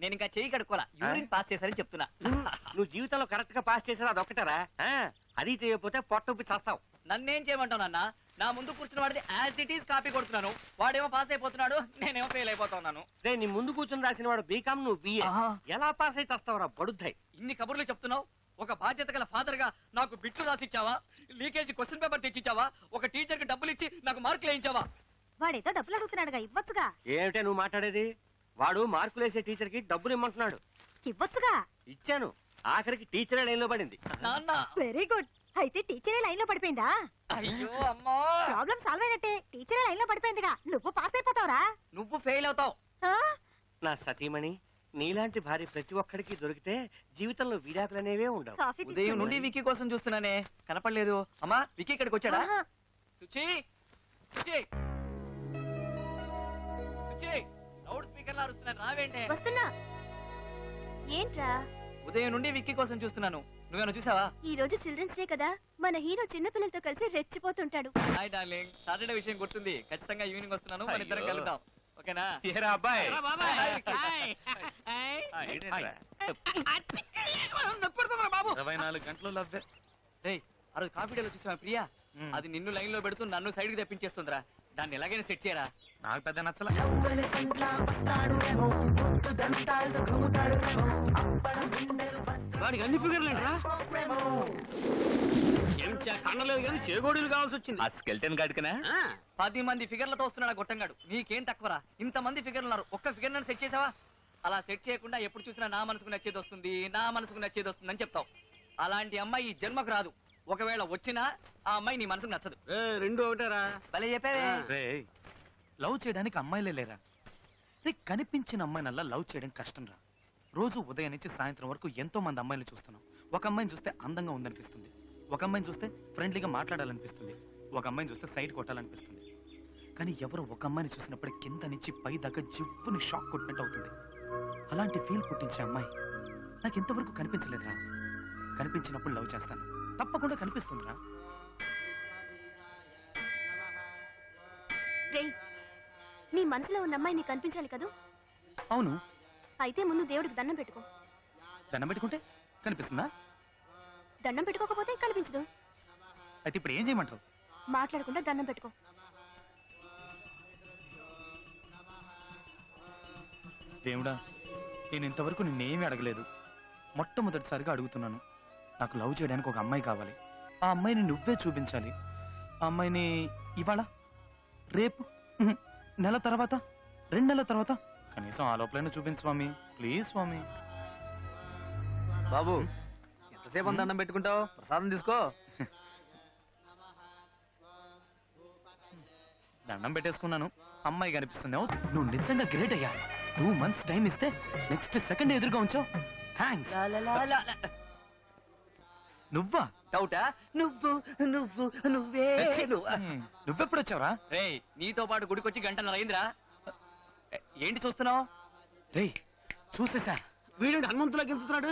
నేను ఇంకా చెయ్యి కడుక్కోలా. యూరిన్ పాస్ చేశారని చెప్తున్నా. నువ్వు జీవితంలో కరెక్ట్గా పాస్ చేసేది అదొక్కటరా ఆ, అది చేయకపోతే పొట్ట ఉప్పి చేస్తావు. నన్నేం చేయమంటావు నాన్న? నా ముందు కూర్చున్న వాడిది యాజ్ ఇట్ ఈస్ కాపీ కొడుతున్నాను. వాడేమో పాస్ అయిపోతున్నాడు నేనేమో ఫెయిల్ అయిపోతున్నాను రే నీ ముందు కూర్చుని రాసిన వాడు బీకామ్ నువ్వు బిఏ. ఎలా పాస్ అయితే వస్తావురా బడుద్దాయి. ఇన్ని కబుర్లు చెప్తున్నావు? ఒక బాధ్యత గల ఫాదర్గా నాకు బిట్లు రాసిచ్చావా? లీకేజ్ క్వశ్చన్ పేపర్ తెచ్చిచ్చావా? ఒక టీచర్కి డబ్బులు ఇచ్చి నాకు మార్కులు వేయించావా వాడేదో డబ్బులు అడుగుతున్నాడుగా ఇవ్వచ్చుగా. ఏమిటే నువ్వు మాట్లాడేది? వాడు మార్కులు వేసే టీచర్కి డబ్బులు ఇమ్మంటున్నాడు. ఇవ్వచ్చుగా? ఇచ్చాను. ఆఖరికి టీచరే లైన్లో పడింది. నాన్న. Very good. అయితే టీచరే లైన్లో పడిపోయిందా? అయ్యో అమ్మా. ప్రాబ్లం సాల్వ్ అయినట్టే. టీచరే లైన్లో పడిపోయిందిగా. నువ్వు పాస్ అయిపోతావురా? నువ్వు ఫెయిల్ అవుతావు. ఆ? నా సతీమణి నీలాంటి భార్య ప్రతి ఒక్కడికి దొరికితే జీవితంలో విడాకులు అనేవే ఉండవు. కాఫీ ఉదయం. నుండి విక్కీ కోసం చూస్తున్నానే. కనపడలేదు. అమ్మా విక్కీ ఇక్కడికి వచ్చాడా? ఆహా. సుచి సుచి. అరుస్తున్నాను రావేంటే? వస్తున్నా. ఏంట్రా? ఉదయం నుండి విక్కీ కోసం చూస్తున్నాను. నువ్వేనా చూసావా? ఈ రోజు చిల్డ్రన్స్ డే కదా. మన హీరో చిన్నపిల్లలతో కలిసి రెచ్చిపోతుంటాడు. Hi darling. సాటర్డే విషయం గుర్తుంది. ఖచ్చితంగా ఈవినింగ్ వస్తున్నాను. మన ఇద్దరం అయ్యో. కలుద్దాం. ఓకేనా? ఏరా అబ్బాయి? హాయ్. విక్కీ. ఆ, ఏంటంట్రా? బాబు ఇరవై నాలుగు గంటలు లవ్వే రేయ్ ఆ రోజు కాఫీ డేలో చూసావా ప్రియా. అది నిన్ను లైన్లో పెడుతూ నన్ను సైడ్కి తెప్పించేస్తుందిరా. దాన్ని ఎలాగైనా సెట్ చేయరా. నాకు పెద్ద నచ్చల. వాడికి అన్ని ఫిగర్లు ఏంట్రా? ఏం చే- కండలేదు కానీ చేగోడీలు కావాల్సి వచ్చింది. ఆ స్కెల్టన్ గాడికనా? పది మంది ఫిగర్లతో వస్తున్నాడు గొట్టంగాడు? నీకేం తక్కువరా? ఇంత మంది ఫిగర్లు ఉన్నారు. ఒక్క ఫిగర్ నన్ను సెట్ చేసావా? అలా సెట్ చేయకుండా ఎప్పుడు చూసినా నా మనసుకు నచ్చేది వస్తుంది నా మనసుకు నచ్చేది వస్తుంది అని చెప్తావు. అలాంటి అమ్మాయి ఈ జన్మకు రాదు. ఒకవేళ వచ్చినా ఆ అమ్మాయి నీ మనసుకు నచ్చదు. రెండు ఒకటేరా. భలే చెప్పావే. లవ్ చేయడానికి అమ్మాయిలే లేరా? రే కనిపించిన అమ్మాయినల్లా లవ్ చేయడం కష్టం రా రోజు ఉదయం నుంచి సాయంత్రం వరకు ఎంతో మంది అమ్మాయిలు చూస్తున్నాం. ఒక అమ్మాయిని చూస్తే అందంగా ఉందనిపిస్తుంది. ఒక అమ్మాయిని చూస్తే ఫ్రెండ్లీగా మాట్లాడాలనిపిస్తుంది. ఒక అమ్మాయిని చూస్తే సైడ్ కొట్టాలనిపిస్తుంది. కానీ ఎవరు ఒక అమ్మాయిని చూసినప్పుడు కింద నుంచి పై దాకా జివ్వుని షాక్ కొట్టినట్టు అవుతుంది. అలాంటి ఫీల్ పుట్టించే అమ్మాయి నాకు ఇంతవరకు కనిపించలేదురా. కనిపించినప్పుడు లవ్ చేస్తాను. తప్పకుండా కనిపిస్తుందిరా. రే నీ మనసులో ఉన్న అమ్మాయి నీకు కనిపించాలి కదూ? అవును. అయితే ముందు దేవుడికి దండం పెట్టుకో. దండం పెట్టుకుంటే కనిపిస్తుందా? దండం పెట్టుకోకపోతే కనిపించదు? అయితే ఇప్పుడు ఏం చేయమంటారు మాట్లాడకుండా దండం పెట్టుకో. దేవుడా నేను ఇంతవరకు నిన్నేమీ అడగలేదు. మొట్టమొదటిసారిగా అడుగుతున్నాను. నాకు లవ్ చేయడానికి ఒక అమ్మాయి కావాలి. ఆ అమ్మాయిని నువ్వే చూపించాలి. ఆ అమ్మాయిని ఇవాళ రేపు నెల తర్వాత? రెండు నెలల తర్వాత? కనీసం ఆ లోపలైనా చూపించు స్వామి. ప్లీజ్ స్వామి. బాబు ఎంతసేపు దండం పెట్టుకుంటావు? ప్రసాదం తీసుకో. దండం పెట్టేసుకున్నాను. అమ్మాయి కనిపిస్తుంది. అవును, నువ్వు నిజంగా గ్రేట్ అయ్యా. టూ మంత్స్ టైం ఇస్తే నెక్స్ట్ సెకండ్ ఎదురుగా ఉంచావు థ్యాంక్స్ నువ్వా? డౌటా? నువ్వు నువ్వు నువ్వే నువ్వెప్పుడు వచ్చావురా రేయ్ నీతో పాటు గుడికొచ్చి గంటన్నర అయిందిరా ఏ, ఏంటి చూస్తున్నావు? రే చూసేసా. వీడు హనుమంతులా గెలుతున్నాడు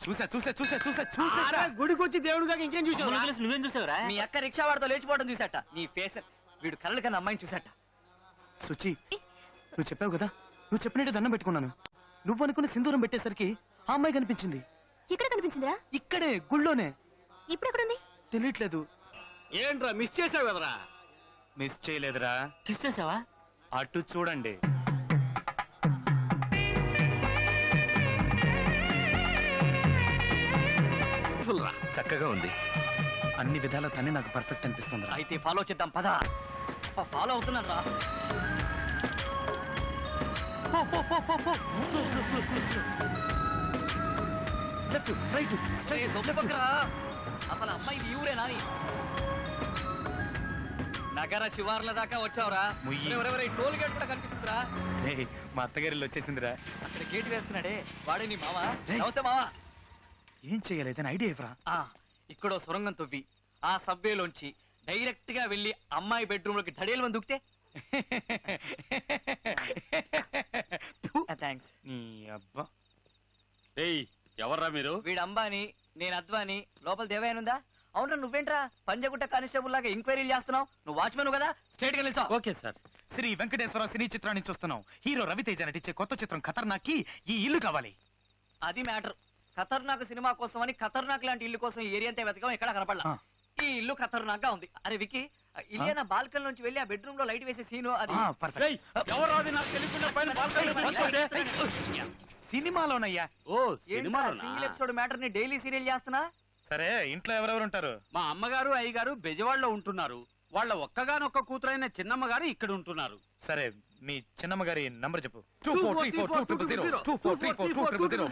చూసా చూసా చూసా చూసా చూసా గుడికి వచ్చి దేవుడు కాక ఇంకేం చూసావు నువ్వేం చూసావురా? మీ అక్క రిక్షా వాడితో లేచిపోవడం చూసాట నీ ఫేస్ వీడు కళ్ళ కన్నా అమ్మాయిని చూసాట సుచి నువ్వు చెప్పావు కదా? నువ్వు చెప్పినట్టు దండం పెట్టుకున్నాను. నువ్వు అనుకున్న సింధూరం పెట్టేసరికి ఆ అమ్మాయి కనిపించింది. ఇక్కడ కనిపించిందిరా? ఇక్కడే గుళ్ళోనే. ఇప్పుడు ఎక్కడుంది తెలియట్లేదు ఏంట్రా మిస్ చేసావు కదరా? మిస్ చేయలేదురా. మిస్ చేసావా అటు చూడండి. చక్కగా ఉంది. అన్ని విధాల తనే నాకు పర్ఫెక్ట్ అనిపిస్తుంది అయితే ఫాలో చేద్దాం పద. ఫాలో అవుతున్నాను రా. Left right. అసలు అమ్మాయి ఊరే నాని. నగర శివార్ల దాకా వచ్చావురా. టోల్ గేట్ కూడా కనిపిస్తుందిరా. మా అత్తగారిలో వచ్చేసిందిరా. అక్కడ గేట్ వేస్తున్నాడే. వాడే నీ మావా? మావా. ఏం చేయలేదని ఐడియా ఇవ్వరా? ఆ, ఇక్కడో సొరంగం తవ్వి ఆ సబ్వేలోంచి డైరెక్ట్గా వెళ్ళి అమ్మాయి బెడ్రూమ్లోకి ధడేలు మంది దుక్తే? థ్యాంక్స్ నీ అబ్బా. ఏయ్ ఎవర్రా మీరు వీడు అంబాని నేను అద్వాని లోపల దేవయానుందా అవునరా నువ్వేంట్రా పంజగుట్ట కానిస్టేబుల్ లాగా ఎంక్వైరీలు చేస్తున్నావు నువ్వు వాచ్మెన్ కదా స్ట్రేట్గా నిల్చో okay sir Shri Venkateswara cine చిత్రాన్ని చూస్తున్నాం హీరో రవితేజ నటించే కొత్త చిత్రం ఖతర్నాక్కి ఈ ఇల్లు కావాలి అది మ్యాటర్ ఖతర్నాక్ సినిమా కోసం అని ఖతర్నాక్ లాంటి ఇల్లు కోసం ఏరియా అంతా వెతకం ఎక్కడ కనపడలా ఆ. ఈ ఇల్లు ఖతర్నాక్గా ఉంది అరే వికి ఇలియనా బాల్కన్ నుంచి వెళ్ళి ఆ బెడ్రూమ్లో లైట్ వేసే సీను అది ఆ, perfect. ఎవరాది నాకు తెలియకుండా పైన balcony లో కూర్చోండి. సినిమాలోనయ్యా. ఓ? సింగిల్ ఎపిసోడ్ మ్యాటర్ని డైలీ సీరియల్ చేస్తున్నా? సరే ఇంట్లో ఎవరెవరు ఉంటారు? మా అమ్మగారు అయ్యగారు బెజవాడలో ఉంటున్నారు. వాళ్ళ ఒక్కగానొక్క కూతురైన చిన్నమ్మ గారు ఇక్కడ ఉంటున్నారు. సరే మీ చిన్నమ్మ గారి నంబర్ చెప్పు.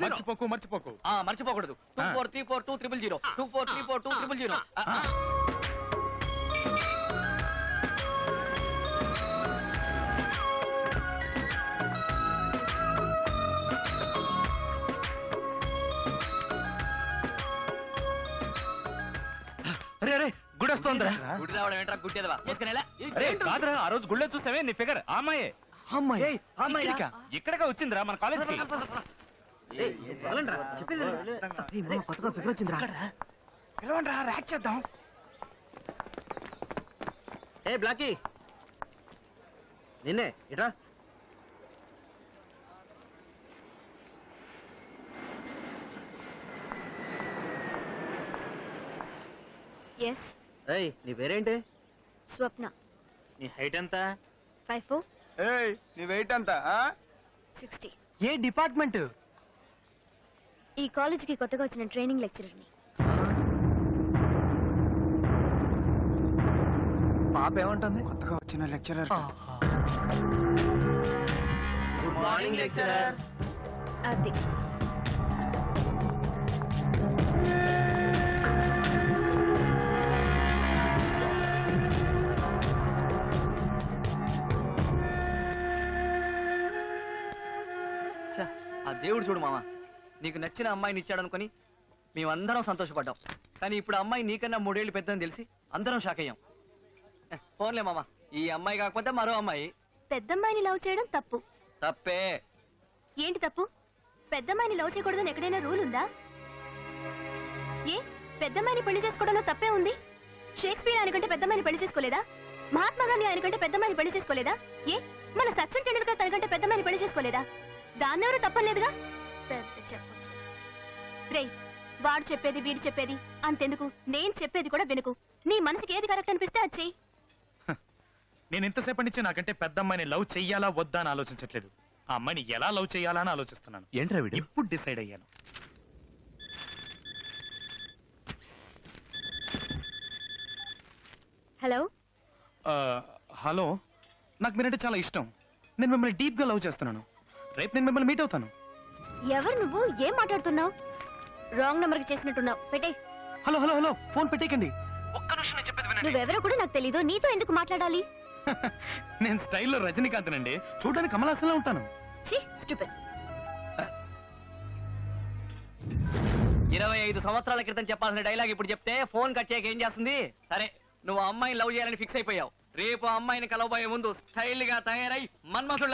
మర్చిపోకు మర్చిపోకు. ఆ మర్చిపోకూడదు. Two. Four three four two triple zero. Two four three four two triple zero. అరే అరే గుడి వస్తోందిరా గుడి రావడం ఏంట్రా గుడ్డేదవా మోసుకునేలా అరే కాదురా ఆ రోజు గుళ్ళో చూసావే నీ ఫిగర్? ఆ అమ్మాయే. అమ్మాయి? ఇక్కడికా? ఇక్కడికే? వచ్చిందిరా మన కాలేజ్కి పిలవండి ర్యాక్ చేద్దాం. ఏ బ్లాకీ. నిన్నే ఇట్రా. ఎస్. ఏయ్ నీ పేరేంటి? స్వప్న. నీ హైట్ ఎంత? Five four. ఏయ్ నీ వెయిట్ ఎంత సిక్స్టీ. ఏ డిపార్ట్మెంట్? ఈ కాలేజీకి కొత్తగా వచ్చిన ట్రైనింగ్ లెక్చరర్ని. పాప ఏమంటుంది? కొత్తగా వచ్చిన లెక్చరర్. గుడ్ మార్నింగ్ లెక్చరర్ అది. దేవుడు చూడు మామ నీకు నచ్చిన అమ్మాయిని ఇచ్చాడు అనుకుని మేమందరం సంతోషపడ్డాం. కానీ ఇప్పుడు అమ్మాయి నీకన్నా మూడేళ్ళు పెద్దని తెలిసి అందరం షాక్ అయ్యాం. హ, పోన్లే మామ ఈ అమ్మాయి కాకపోతే మరో అమ్మాయి. పెద్దమ్మాయిని లవ్ చేయడం తప్పు. తప్పే. ఏంటి తప్పు? పెద్దమ్మాయిని లవ్ చేయకూడదని ఎక్కడైనా రూల్ ఉందా? ఏ? పెద్దమ్మాయిని పెళ్ళి చేసుకోవడంలో తప్పే ఉంది? షేక్స్పియర్ ఆయనకంటే పెద్దమ్మాయిని పెళ్ళి చేసుకోలేదా? మహాత్మా గాంధీ ఆయనకంటే పెద్దమ్మాయిని పెళ్ళి చేసుకోలేదా? ఏ? మన సచిన్ టెండూల్కర్ తనకంటే పెద్దమ్మాయిని పెళ్ళి చేసుకోలేదా? దాన్నెవరూ తప్పలేదుగా పెద్ద చెప్పొచ్చు రేయ్ వాడు చెప్పేది వీడు చెప్పేది అంతెందుకు? నేను చెప్పేది కూడా వినుకు. నీ మనసుకి ఏది కరెక్ట్ అనిపిస్తే అది చెయ్యి. నేను ఇంతసేపటి నుంచి నాకంటే పెద్ద అమ్మాయిని లవ్ చెయ్యాలా వద్దా అని ఆలోచించట్లేదు. ఆ అమ్మాయిని ఎలా లవ్ చెయ్యాలా అని ఆలోచిస్తున్నాను. ఏంట్రా వీడు? ఇప్పుడు డిసైడ్ అయ్యాను. హలో? హలో. నాకు మీరంటే చాలా ఇష్టం. నేను మిమ్మల్ని డీప్గా లవ్ చేస్తున్నాను. రేపు నేను మిమ్మల్ని మీట్ అవుతాను. ఎవరు నువ్వు? ఏం మాట్లాడుతున్నావు? రాంగ్ నంబర్కి చేసినట్టున్నావు. పెట్టే హలో హలో హలో ఫోన్ పెట్టేకండి ఒక్క నిమిషం నేను చెప్పేది వినండి. నువ్వెవరో కూడా నాకు తెలీదు. నీతో ఎందుకు మాట్లాడాలి? నేను స్టైల్లో రజనీకాంత్ నండి చూడడానికి కమలాసంలో ఉంటాను. ఛీ స్టూపిడ్ ఇరవై ఐదు సంవత్సరాల క్రితం చెప్పాల్సిన డైలాగ్ ఇప్పుడు చెప్తే ఫోన్ కట్ చేయక ఏం చేస్తుంది? సరే నువ్వు ఆ అమ్మాయిని లవ్ చేయాలని ఫిక్స్ అయిపోయావు. రేపు ఆ అమ్మాయిని కలవబోయే ముందు స్టైల్గా తయారై మన్మథుడు